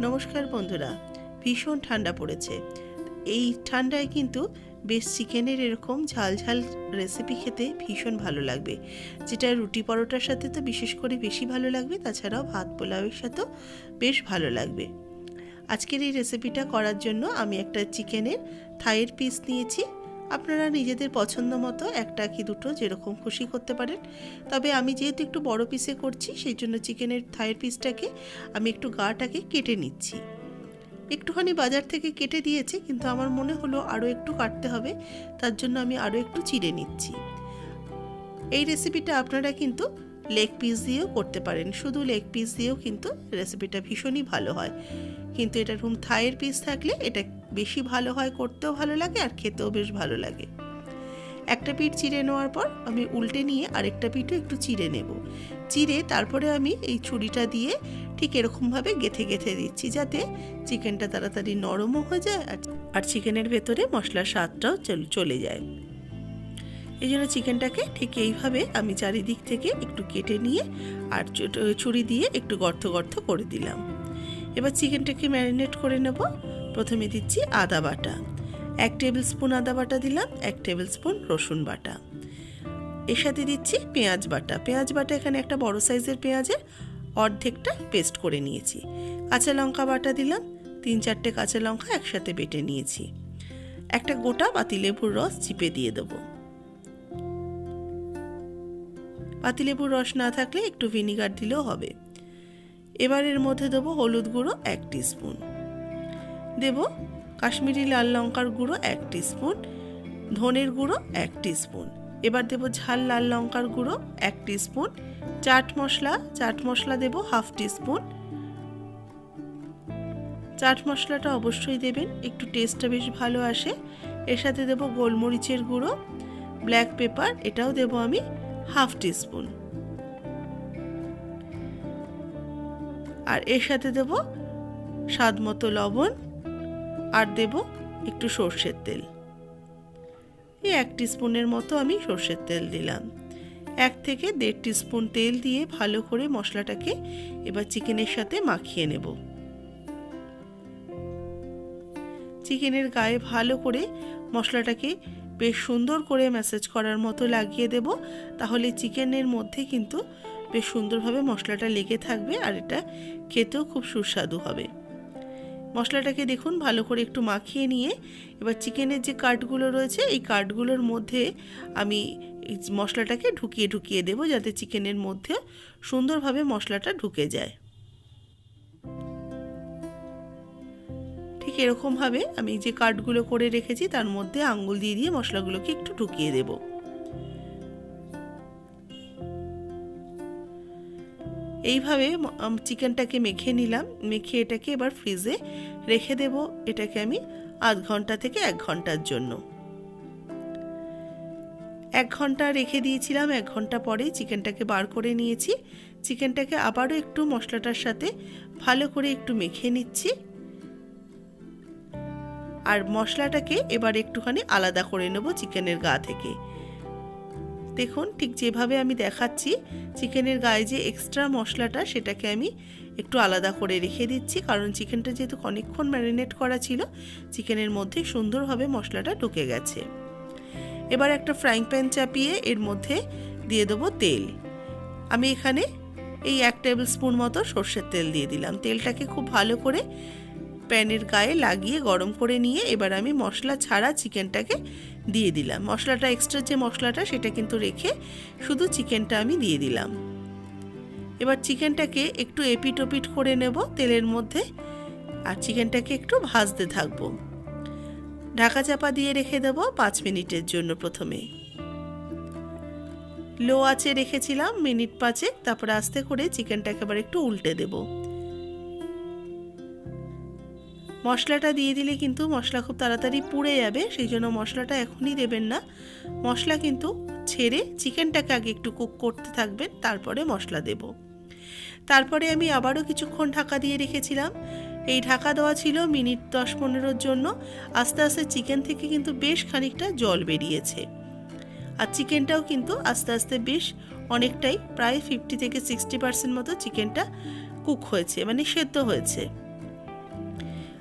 নমস্কার বন্ধুরা, ভীষণ ঠান্ডা পড়েছে। এই ঠান্ডায় কিন্তু বেশ চিকেনের এরকম ঝাল ঝাল রেসিপি খেতে ভীষণ ভালো লাগবে। যেটা রুটি পরোটার সাথে তো বিশেষ করে বেশি ভালো লাগবে, তাছাড়াও ভাত পোলাওয়ের সাথেও বেশ ভালো লাগবে। আজকের এই রেসিপিটা করার জন্য আমি একটা চিকেনের থাইয়ের পিস নিয়েছি। আপনারা নিজেদের পছন্দ মতো একটা কি দুটো যেরকম খুশি করতে পারেন। তবে আমি যেহেতু একটু বড় পিসে করছি সেই জন্য চিকেনের থাইয়ের পিসটাকে আমি একটু গাটাকে কেটে নিচ্ছি। একটুখানি বাজার থেকে কেটে দিয়েছে, কিন্তু আমার মনে হলো আরও একটু কাটতে হবে, তার জন্য আমি আরও একটু চিড়ে নিচ্ছি। এই রেসিপিটা আপনারা কিন্তু লেগ পিস দিয়েও করতে পারেন, শুধু লেগ পিস দিয়েও কিন্তু রেসিপিটা ভীষণই ভালো হয়। কিন্তু এটা রুম থাইয়ের পিস থাকলে এটা বেশি ভালো হয়, করতেও ভালো লাগে আর খেতেও বেশ ভালো লাগে। একটা পিঠ চিড়ে নেওয়ার পর আমি উল্টে নিয়ে আরেকটা পিঠও একটু চিড়ে নেব। চিড়ে তারপরে আমি এই ছুরিটা দিয়ে ঠিক এরকমভাবে গেথে গেথে দিচ্ছি যাতে চিকেনটা তাড়াতাড়ি নরমও হয়ে যায় আর চিকেনের ভেতরে মশলার স্বাদটাও চল- যায়। এই জন্য চিকেনটাকে ঠিক এইভাবে আমি চারিদিক থেকে একটু কেটে নিয়ে আর ছুরি দিয়ে একটু গর্ত গর্ত করে দিলাম। এবার চিকেনটাকে ম্যারিনেট করে নেব। প্রথমে দিচ্ছি আদা বাটা। এক টেবিল স্পুন আদা বাটা দিলাম, এক টেবিল স্পুন রসুন বাটা। এর সাথে দিচ্ছি পেঁয়াজ বাটা। পেঁয়াজ বাটা এখানে একটা বড় সাইজের পেঁয়াজের অর্ধেকটা পেস্ট করে নিয়েছি। কাঁচা লঙ্কা বাটা দিলাম, তিন চারটে কাঁচা লঙ্কা একসাথে বেটে নিয়েছি। একটা গোটা পাতিলেবুর রস চিপে দিয়ে দেবো। পাতিলেবুর রস না থাকলে একটু ভিনিগার দিলেও হবে। এবার এর মধ্যে দেবো হলুদ গুঁড়ো এক স্পুন দেব কাশ্মীরি লাল লঙ্কার গুঁড়ো এক স্পুন ধনের গুঁড়ো এক স্পুন এবার দেব ঝাল লাল লঙ্কার গুঁড়ো এক স্পুন চাট মশলা চাট মশলা দেব হাফ স্পুন চাট মশলাটা অবশ্যই দেবেন, একটু টেস্টটা বেশ ভালো আসে। এর সাথে দেব গোলমরিচের গুঁড়ো, ব্ল্যাক পেপার, এটাও দেব আমি হাফ স্পুন আর এর সাথে দেব স্বাদ মতো লবণ আর দেব একটু সর্ষের তেল। এই এক স্পুনের মতো আমি সর্ষের তেল দিলাম। এক থেকে দেড় স্পুন তেল দিয়ে ভালো করে মশলাটাকে এবার চিকেনের সাথে মাখিয়ে নেব। চিকেনের গায়ে ভালো করে মশলাটাকে বেশ সুন্দর করে ম্যাসেজ করার মতো লাগিয়ে দেব। তাহলে চিকেনের মধ্যে কিন্তু বেশ সুন্দরভাবে মশলাটা লেগে থাকবে আর এটা খেতেও খুব সুস্বাদু হবে। মশলাটাকে দেখুন ভালো করে একটু মাখিয়ে নিয়ে এবার চিকেনের যে কাঠগুলো রয়েছে, এই কাঠগুলোর মধ্যে আমি মশলাটাকে ঢুকিয়ে ঢুকিয়ে দেবো যাতে চিকেনের মধ্যে সুন্দরভাবে মশলাটা ঢুকে যায়। এরকমভাবে আমি যে কাঠগুলো করে রেখেছি, তার মধ্যে আঙ্গুল দিয়ে দিয়ে মশলাগুলোকে একটু ঢুকিয়ে দেব। এইভাবে চিকেনটাকে মেখে নিলাম। মেখে এটাকে এবার ফ্রিজে রেখে দেব। এটাকে আমি আধ ঘণ্টা থেকে এক ঘণ্টার জন্য। এক ঘণ্টা রেখে দিয়েছিলাম। এক ঘণ্টা পরেই চিকেনটাকে বার করে নিয়েছি। চিকেনটাকে আবারও একটু মশলাটার সাথে ভালো করে একটু মেখে নিচ্ছি। আর মশলাটাকে এবার একটুখানি আলাদা করে নেব চিকেনের গা থেকে। দেখুন, ঠিক যেভাবে আমি দেখাচ্ছি, চিকেনের গায়ে যে এক্সট্রা মশলাটা সেটাকে আমি একটু আলাদা করে রেখে দিচ্ছি, কারণ চিকেনটা যেহেতু অনেকক্ষণ ম্যারিনেট করা ছিল, চিকেনের মধ্যে সুন্দরভাবে মশলাটা ঢুকে গেছে। এবার একটা ফ্রাইং প্যান চাপিয়ে এর মধ্যে দিয়ে দেবো তেল। আমি এখানে এই এক টেবিল স্পুন মতো সর্ষের তেল দিয়ে দিলাম। তেলটাকে খুব ভালো করে প্যানের গায়ে লাগিয়ে গরম করে নিয়ে এবার আমি মশলা ছাড়া চিকেনটাকে দিয়ে দিলাম। মশলাটা এক্সট্রা যে মশলাটা সেটা কিন্তু রেখে শুধু চিকেনটা আমি দিয়ে দিলাম। এবার চিকেনটাকে একটু এপিট ওপিট করে নেব তেলের মধ্যে আর চিকেনটাকে একটু ভাজতে থাকব। ঢাকা চাপা দিয়ে রেখে দেবো পাঁচ মিনিটের জন্য প্রথমে। লো আঁচে রেখেছিলাম, মিনিট পাঁচে তারপরে আস্তে করে চিকেনটাকে আবার একটু উল্টে দেবো। মশলাটা দিয়ে দিলে কিন্তু মশলা খুব তাড়াতাড়ি পুড়ে যাবে, সেই জন্য মশলাটা এখনই দেবেন না। মশলা কিন্তু ছেড়ে চিকেনটাকে আগে একটু কুক করতে থাকবেন, তারপরে মশলা দেব। তারপরে আমি আবারও কিছুক্ষণ ঢাকা দিয়ে রেখেছিলাম। এই ঢাকা দেওয়া ছিল মিনিট দশ পনেরোর জন্য। আস্তে আস্তে চিকেন থেকে কিন্তু বেশ খানিকটা জল বেরিয়েছে। আর চিকেনটাও কিন্তু আস্তে আস্তে বেশ অনেকটাই, প্রায় ফিফটি থেকে সিক্সটি পার্সেন্ট মতো চিকেনটা কুক হয়েছে মানে সেদ্ধ হয়েছে।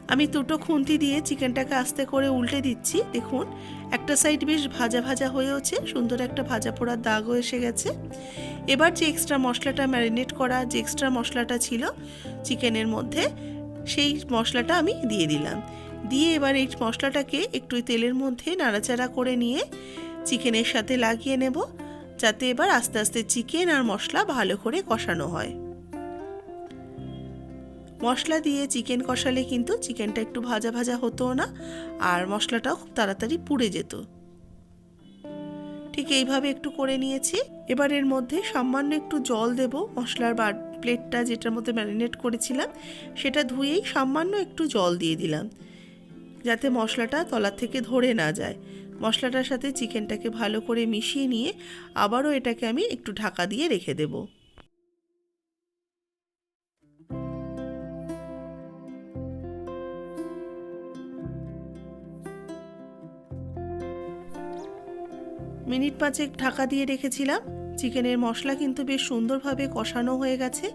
আমি দুটো খুন্তি দিয়ে চিকেনটাকে আস্তে করে উল্টে দিচ্ছি, দেখুন। একটা সাইড বেশ ভাজা ভাজা হয়েওছে সুন্দর একটা ভাজা পোড়ার দাগও এসে গেছে। এবার যে এক্সট্রা মশলাটা ম্যারিনেট করা, যে এক্সট্রা মশলাটা ছিল চিকেনের মধ্যে, সেই মশলাটা আমি দিয়ে দিলাম। দিয়ে এবার এই মশলাটাকে একটু তেলের মধ্যে নাড়াচাড়া করে নিয়ে চিকেনের সাথে লাগিয়ে নেব, যাতে এবার আস্তে আস্তে চিকেন আর মশলা ভালো করে কষানো হয়। মশলা দিয়ে চিকেন কষালে কিন্তু চিকেনটা একটু ভাজা ভাজা হতো না, আর মশলাটাও খুব তাড়াতাড়ি পুড়ে যেত। ঠিক এইভাবে একটু করে নিয়েছি। এবার এর মধ্যে সামান্য একটু জল দেব মশলার বার প্লেটটা যেটার মধ্যে ম্যারিনেট করেছিলাম, সেটা ধুয়েই সামান্য একটু জল দিয়ে দিলাম, যাতে মশলাটা তলার থেকে ধরে না যায়। মশলাটার সাথে চিকেনটাকে ভালো করে মিশিয়ে নিয়ে আবারও এটাকে আমি একটু ঢাকা দিয়ে রেখে দেবো। মিনিট পাঁচেক ঢাকা দিয়ে রেখেছিলাম। চিকেনের মশলা কিন্তু বেশ সুন্দরভাবে কষানো হয়ে গেছে।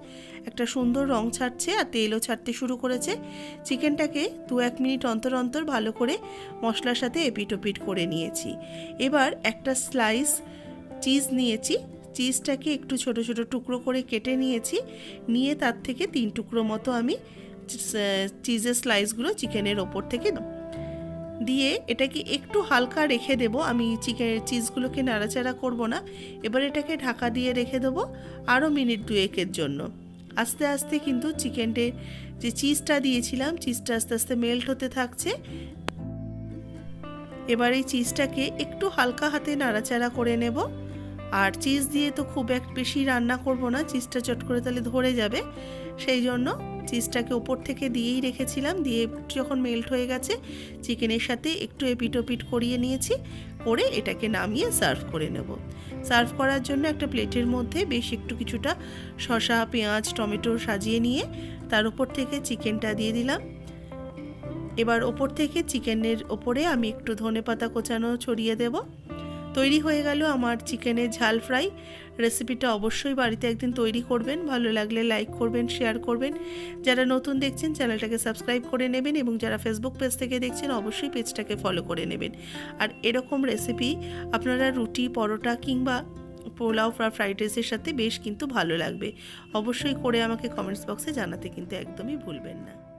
একটা সুন্দর রং ছাড়ছে আর তেলও ছাড়তে শুরু করেছে। চিকেনটাকে দু এক মিনিট অন্তর অন্তর ভালো করে মশলার সাথে এপিট ওপিট করে নিয়েছি। এবার একটা স্লাইস চিজ নিয়েছি। চিজটাকে একটু ছোট ছোট টুকরো করে কেটে নিয়েছি। নিয়ে তার থেকে তিন টুকরো মতো আমি চিজের স্লাইসগুলো চিকেনের ওপর থেকে দিয়ে এটাকে একটু হালকা রেখে দেব। আমি চিকেন চিজগুলোকে নাড়াচাড়া করব না। এবার এটাকে ঢাকা দিয়ে রেখে দেবো আরও মিনিট দুয়েকের জন্য। আস্তে আস্তে কিন্তু চিকেনটে যে চিজটা দিয়েছিলাম, চিজটা আস্তে আস্তে মেল্ট হতে থাকছে। এবার এই চিজটাকে একটু হালকা হাতে নাড়াচাড়া করে নেব। আর চিজ দিয়ে তো খুব এক বেশি রান্না করব না, চিজটা চট করে তাহলে ধরে যাবে। সেই জন্য চিজটাকে ওপর থেকে দিয়েই রেখেছিলাম, দিয়ে যখন মেল্ট হয়ে গেছে চিকেনের সাথে একটু এপিটোপিট করিয়ে নিয়েছি, করে এটাকে নামিয়ে সার্ভ করে নেব। সার্ভ করার জন্য একটা প্লেটের মধ্যে বেশ একটু কিছুটা শসা, পেঁয়াজ, টমেটো সাজিয়ে নিয়ে তার উপর থেকে চিকেনটা দিয়ে দিলাম। এবার ওপর থেকে চিকেনের ওপরে আমি একটু ধনে পাতা কোচানো ছড়িয়ে দেবো। তৈরি হয়ে গেল আমার চিকেনের ঝাল ফ্রাই। রেসিপিটা অবশ্যই বাড়িতে একদিন তৈরি করবেন। ভালো লাগলে লাইক করবেন শেয়ার করবেন। যারা নতুন দেখছেন, চ্যানেলটাকে সাবস্ক্রাইব করে নেবেন এবং যারা ফেসবুক পেজ থেকে দেখছেন, অবশ্যই পেজটাকে ফলো করে নেবেন। আর এরকম রেসিপি আপনারা রুটি, পরোটা কিংবা পোলাও বা ফ্রাইড রাইসের সাথে বেশ কিন্তু ভালো লাগবে। অবশ্যই করে আমাকে কমেন্টস বক্সে জানাতে কিন্তু একদমই ভুলবেন না।